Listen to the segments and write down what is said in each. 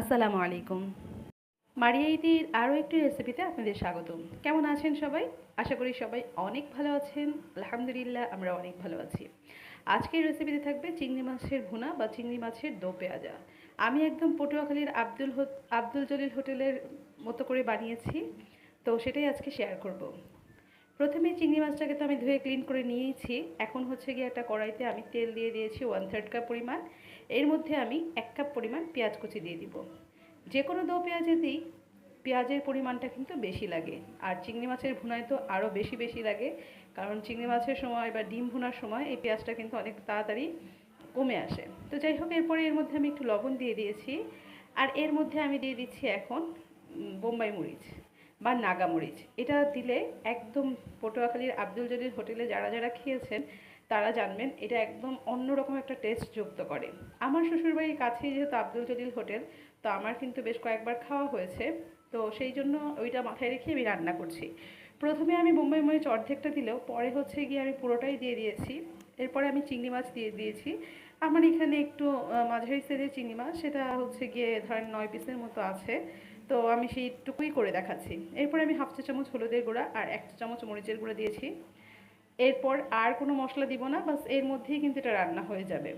আসসালামু আলাইকুম। মারিয়া ইদির আরও একটি রেসিপিতে আপনাদের স্বাগতম। কেমন আছেন সবাই? আশা করি সবাই অনেক ভালো আছেন। আলহামদুলিল্লাহ আমরা অনেক ভালো আছি। আজকের রেসিপিতে থাকবে চিংড়ি মাছের ভুনা বা চিংড়ি মাছের দো পেঁয়াজা। আমি একদম পটুয়াখালীর আব্দুল আব্দুল জলিল হোটেলের মতো করে বানিয়েছি। তো সেটাই আজকে শেয়ার করব। প্রথমে চিংড়ি মাছটাকে তো আমি ধুয়ে ক্লিন করে নিয়েছি। এখন হচ্ছে গিয়ে একটা কড়াইতে আমি তেল দিয়ে দিয়েছি ওয়ান থার্ড কাপ পরিমাণ। এর মধ্যে আমি এক কাপ পরিমাণ পেঁয়াজ কুচি দিয়ে দিব। যে কোনো দো পেঁয়াজে দিই, পেঁয়াজের পরিমাণটা কিন্তু বেশি লাগে। আর চিংড়ি মাছের ভুনায় তো আরও বেশি বেশি লাগে। কারণ চিংড়ি মাছের সময় বা ডিম ভুনার সময় এই পেঁয়াজটা কিন্তু অনেক তাড়াতাড়ি কমে আসে। তো যাই হোক, এরপরে এর মধ্যে আমি একটু লবণ দিয়ে দিয়েছি। আর এর মধ্যে আমি দিয়ে দিচ্ছি এখন বোম্বাই মরিচ। বা নাগামরিচ। এটা দিলে একদম পটুয়াখালীর আব্দুল জলিল হোটেলে যারা যারা খেয়েছেন, তারা জানবেন এটা একদম অন্যরকম একটা টেস্ট যুক্ত করে। আমার শ্বশুরবাড়ির কাছেই যেহেতু আব্দুল জলিল হোটেল, তো আমার কিন্তু বেশ কয়েকবার খাওয়া হয়েছে। তো সেই জন্য ওইটা মাথায় রেখে আমি রান্না করছি। প্রথমে আমি বোম্বাই মরিচ অর্ধেকটা দিলেও, পরে হচ্ছে গিয়ে আমি পুরোটাই দিয়ে দিয়েছি। এরপরে আমি চিংড়ি মাছ দিয়ে দিয়েছি। আমার এখানে একটু মাঝারি সাইজের চিংড়ি মাছ, সেটা হচ্ছে গিয়ে ধরেন নয় পিসের মতো আছে। তো আমি সেইটুকুই করে দেখাচ্ছি। এরপরে আমি হাফ চা চামচ হলুদের গুঁড়া আর এক চা চামচ মরিচের গুঁড়া দিয়েছি। এরপর আর কোনো মশলা দিব না, বাসের মধ্যেই কিন্তু এটা রান্না হয়ে যাবে।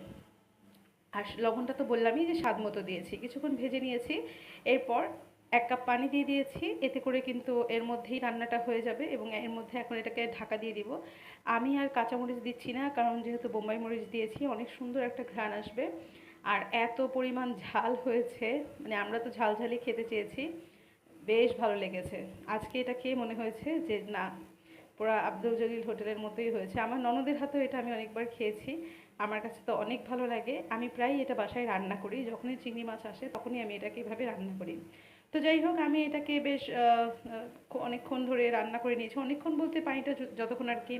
আর লবণটা তো বললামই যে স্বাদ মতো দিয়েছি। কিছুক্ষণ ভেজে নিয়েছি, এরপর এক কাপ পানি দিয়ে দিয়েছি। এতে করে কিন্তু এর মধ্যেই রান্নাটা হয়ে যাবে এবং এর মধ্যে এখন এটাকে ঢাকা দিয়ে দিব। আমি আর কাঁচামরিচ দিচ্ছি না, কারণ যেহেতু বোম্বাই মরিচ দিয়েছি, অনেক সুন্দর একটা ঘ্রাণ আসবে। আর এত পরিমাণ ঝাল হয়েছে মানে আমরা তো ঝাল ঝালই খেতে চেয়েছি, বেশ ভালো লেগেছে। আজকে এটা খেয়ে মনে হয়েছে যে, না, পুরো আব্দুল জলিল হোটেলের মতোই হয়েছে। আমার ননদের হাতেও এটা আমি অনেকবার খেয়েছি, আমার কাছে তো অনেক ভালো লাগে। আমি প্রায় এটা বাসায় রান্না করি, যখনই চিংড়ি মাছ আসে তখনই আমি এটাকে এভাবে রান্না করি। তো যাই হোক, আমি এটাকে বেশ অনেকক্ষণ ধরে রান্না করে নিয়েছি। অনেকক্ষণ বলতে পানিটা যতক্ষণ আর কি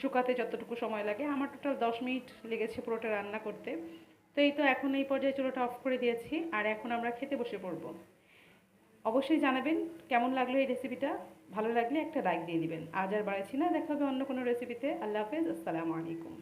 শুকাতে যতটুকু সময় লাগে। আমার টোটাল দশ মিনিট লেগেছে পুরোটা রান্না করতে। তো এই তো এখন এই পর্যায়ে চুলোটা অফ করে দিয়েছি, আর এখন আমরা খেতে বসে পড়ব। অবশ্যই জানাবেন কেমন লাগল এই রেসিপিটা ভালো লাগলে একটা লাইক দিয়ে দিবেন। আজ আর বাড়াচ্ছি না, দেখা হবে অন্য কোনো রেসিপিতে আল্লাহ হাফেজ, আসসালামু আলাইকুম।